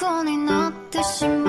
虜になってしまう。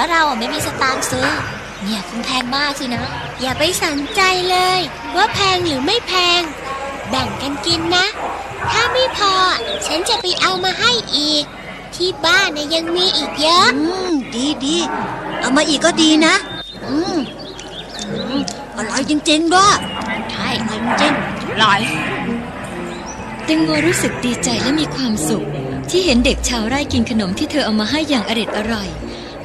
ราะเราไม่มีสตางค์ซื้อ เนี่ยคงแพงมากสินะ อย่าไปสนใจเลย ว่าแพงหรือไม่แพง แบ่งกันกินนะ ถ้าไม่พอ ฉันจะไปเอามาให้อีก ที่บ้านนะยังมีอีกเยอะ อืม ดีดีเอามาอีกก็ดีนะ อืมอืมอร่อยจริงๆด้วยใช่อร่อยจริงๆอร่อยแตงโมรู้สึกดีใจและมีความสุข ที่เห็นเด็กชาวไร่กินขนมที่เธอเอามาให้อย่างอร็ดอร่อย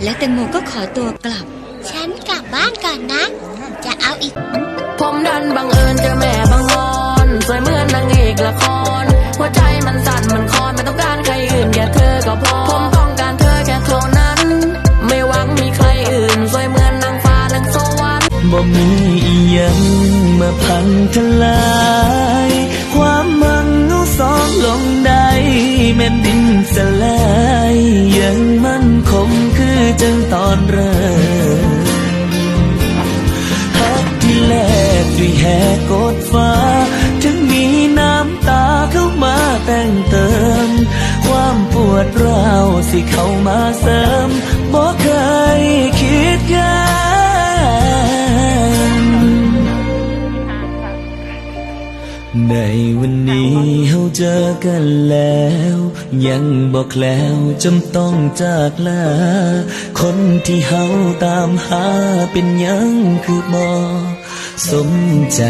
และแตงโมก็ขอตัวกลับ ฉันกลับบ้านก่อนนะ จะเอาอีก ผมดันบังเอิญเจอแม่บางออนสวยเหมือนนางเอกละคร หัวใจมันสั่นมันคลอนไม่ต้องการใครอื่นแค่เธอก็พอ ผมต้องการเธอแค่เท่านั้น ไม่หวังมีใครอื่น สวยเหมือนนางฟ้านางสวรรค์บ่มีอีหยังมาพังทลาย แหกกดฟ้า ถึงมีน้ำตาเข้ามาแต่งเติม ความปวดร้าวสิเข้ามาเสริมบ่เคยคิดกันในวันนี้เฮาเจอกันแล้ว ยังบอกแล้วจำต้องจากลา คนที่เฮาตามหาเป็นยังคือบ่ สมใจ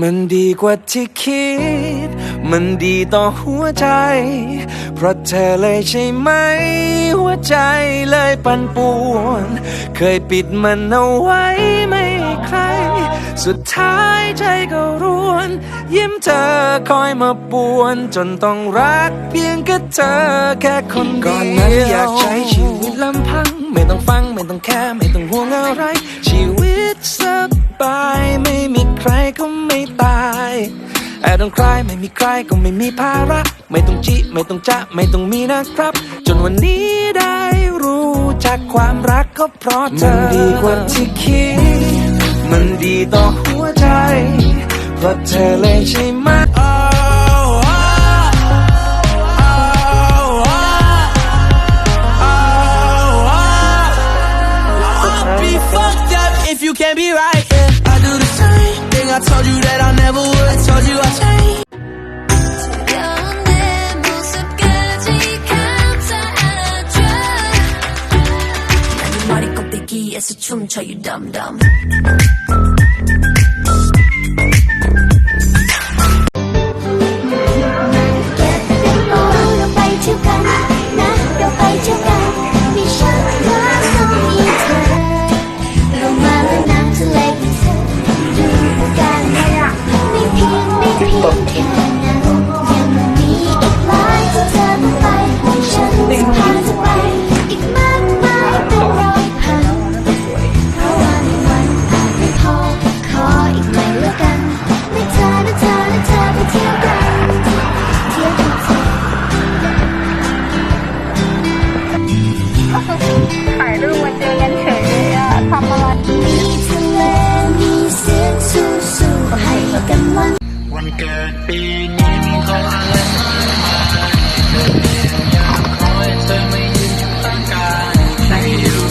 มันดีกว่าที่คิด มันดีต่อหัวใจ เพราะเธอเลยใช่ไหม หัวใจเลยปั่นป่วน เคยปิดมันเอาไว้ไม่ใคร สุดท้ายใจก็ร่วน ยิ้มเธอคอยมาป่วน จนต้องรักเพียงแค่เธอแค่คนเดียวก่อนนั้นอยากใช้ชีวิตลำพัง ไม่ต้องฟังไม่ต้องแค่ไม่ต้องห่วงอะไร ชีวิตสบายไม่มีใครก็ไม่ตายแอบต้องใครไม่มีใครก็ไม่มีภาระ ไม่ต้องจิ ไม่ต้องจะไม่ต้องมีนะครับ จนวันนี้ได้รู้จักความรักก็เพราะเธอมันดีกว่าที่คิด มันดีต่อหัวใจเพราะเธอเลยใช่ไหม chum, cho you dumb dumb.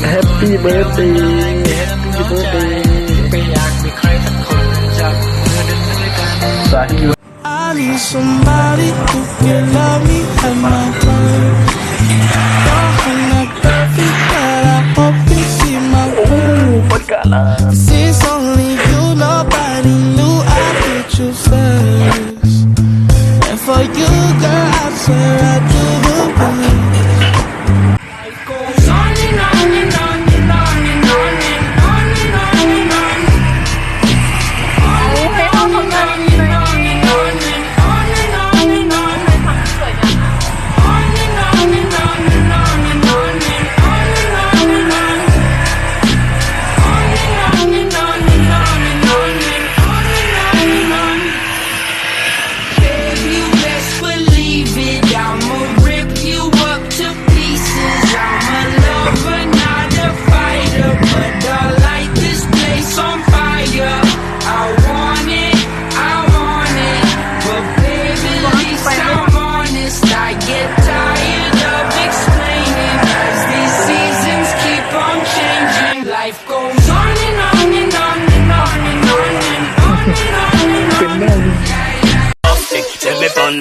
แฮปปี้เบิร์ดเดย์แฮปปี้เบิร์ดเดย์ไม่อยากมีใครสักคนจับมือเดินด้วยกันสาธุ I need somebody who can love me at my worst.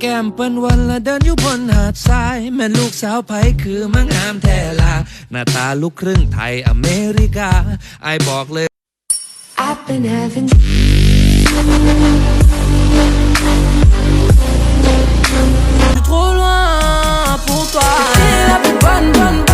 แก้มเปิ้นวันละเดินอยู่บนหาดทราย แม่ลูกสาวไผคือมังงามแท้ลา หน้าตาลูกครึ่งไทยอเมริกาไอบอกเลย I've been having trop loin pour toi. Et la plus bonne, bonne, bonne.